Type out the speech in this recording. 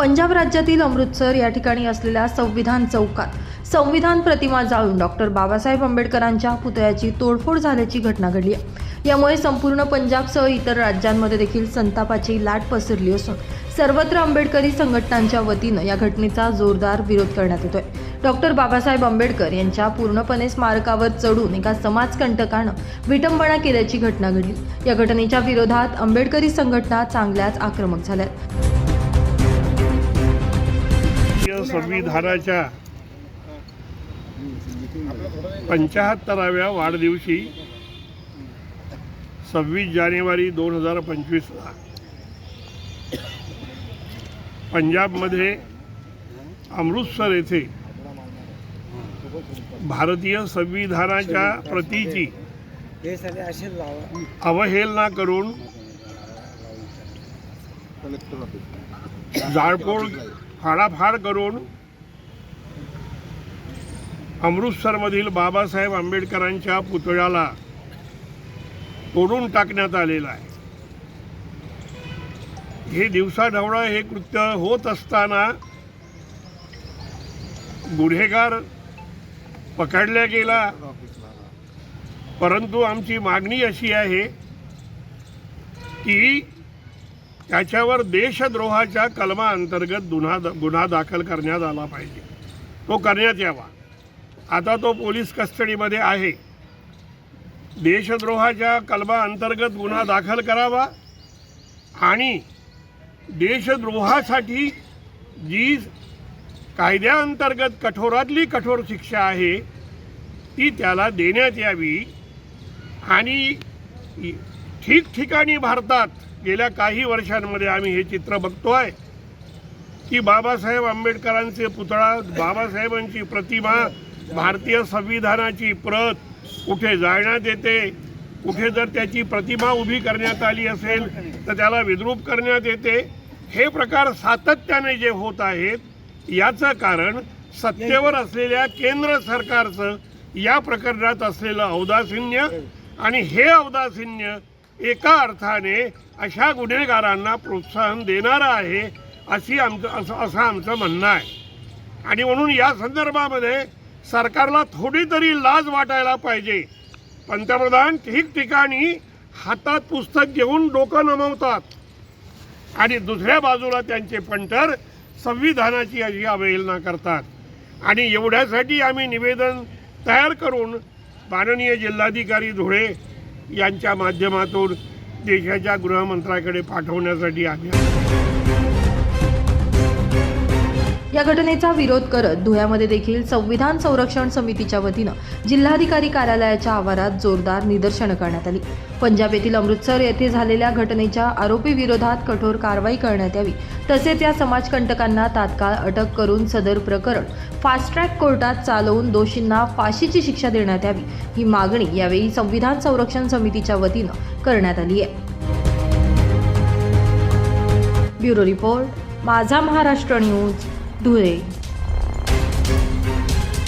पंजाब राज्यातील अमृतसर या ठिकाणी असलेल्या संविधान चौकात संविधान प्रतिमा जाळून डॉक्टर बाबासाहेब आंबेडकरांच्या पुतळ्याची तोडफोड झाल्याची घटना घडली आहे. यामुळे संपूर्ण पंजाबसह इतर राज्यांमध्ये देखील संतापाची लाट पसरली असून सर्वत्र आंबेडकरी संघटनांच्या वतीनं या घटनेचा जोरदार विरोध करण्यात येतोय. डॉक्टर बाबासाहेब आंबेडकर यांच्या पूर्णपणे स्मारकावर चढून एका समाजकंटकानं विटंबना केल्याची घटना घडली. या घटनेच्या विरोधात आंबेडकरी संघटना चांगल्याच आक्रमक झाल्यात. आहेत संविधानाच्या पंचाहत्तराव्या वाढदिवशी सव्वीस जानेवारी दोन हजार पंचवीसला पंजाबमध्ये अमृतसर येथे भारतीय संविधानाच्या प्रतीची अवहेलना करून जाळपोळ फाडाफाड करून अमृतसरमधील बाबासाहेब आंबेडकरांच्या पुतळ्याला तोडून टाकण्यात आलेलं आहे. हे दिवसाढवळं हे कृत्य होत असताना गुन्हेगार पकडला गेला. परंतु आमची मागणी अशी आहे की त्याच्यावर देशद्रोहाच्या कलमाअंतर्गत गुन्हा गुन्हा दाखल करण्यात आला पाहिजे. तो करण्यात यावा. आता तो पोलीस कस्टडीमध्ये आहे. देशद्रोहाच्या कलमाअंतर्गत गुन्हा दाखल करावा आणि देशद्रोहासाठी जी कायद्याअंतर्गत कठोरातली कठोर शिक्षा आहे ती त्याला देण्यात यावी. आणि ठिकठिकाणी भारतात गेल्या काही वर्षांमध्ये आम्ही हे चित्र बघतो आहे की बाबासाहेब आंबेडकरांचे पुतळा बाबासाहेबांची प्रतिमा भारतीय संविधानाची प्रत कुठे जाळण्यात येते कुठे जर त्याची प्रतिमा उभी करण्यात आली असेल तर त्याला विद्रूप करण्यात येते हे प्रकार सातत्याने जे होत आहेत याचं कारण सत्तेवर असलेल्या केंद्र सरकारचं या प्रकरणात असलेलं औदासिन्य आणि हे औदासिन्य एका अर्थाने अशा गुन्हेगारांना प्रोत्साहन देणारं आहे अशी आमचं असं असं आमचं म्हणणं आहे. आणि म्हणून या संदर्भामध्ये सरकारला थोडी तरी लाज वाटायला पाहिजे. पंतप्रधान ठिकठिकाणी हातात पुस्तक घेऊन डोकं नमवतात. आणि दुसऱ्या बाजूला त्यांचे पंटर संविधानाची अशी अवहेलना करतात. आणि एवढ्यासाठी आम्ही निवेदन तयार करून माननीय जिल्हाधिकारी धुळे यांच्या माध्यमातून देशाच्या गृहमंत्र्याकडे पाठवण्यासाठी आम्ही या घटनेचा विरोध करत धुळ्यामध्ये देखील संविधान संरक्षण समितीच्या वतीनं जिल्हाधिकारी कार्यालयाच्या आवारात जोरदार निदर्शनं करण्यात आली. पंजाब येथील अमृतसर येथे झालेल्या घटनेच्या आरोपी विरोधात कठोर कारवाई करण्यात यावी. तसेच या समाजकंटकांना तात्काळ अटक करून सदर प्रकरण फास्ट ट्रॅक कोर्टात चालवून दोषींना फाशीची शिक्षा देण्यात यावी. ही मागणी यावेळी संविधान संरक्षण समितीच्या वतीनं करण्यात आली आहे. ब्युरो रिपोर्ट माझा महाराष्ट्र न्यूज. धुळे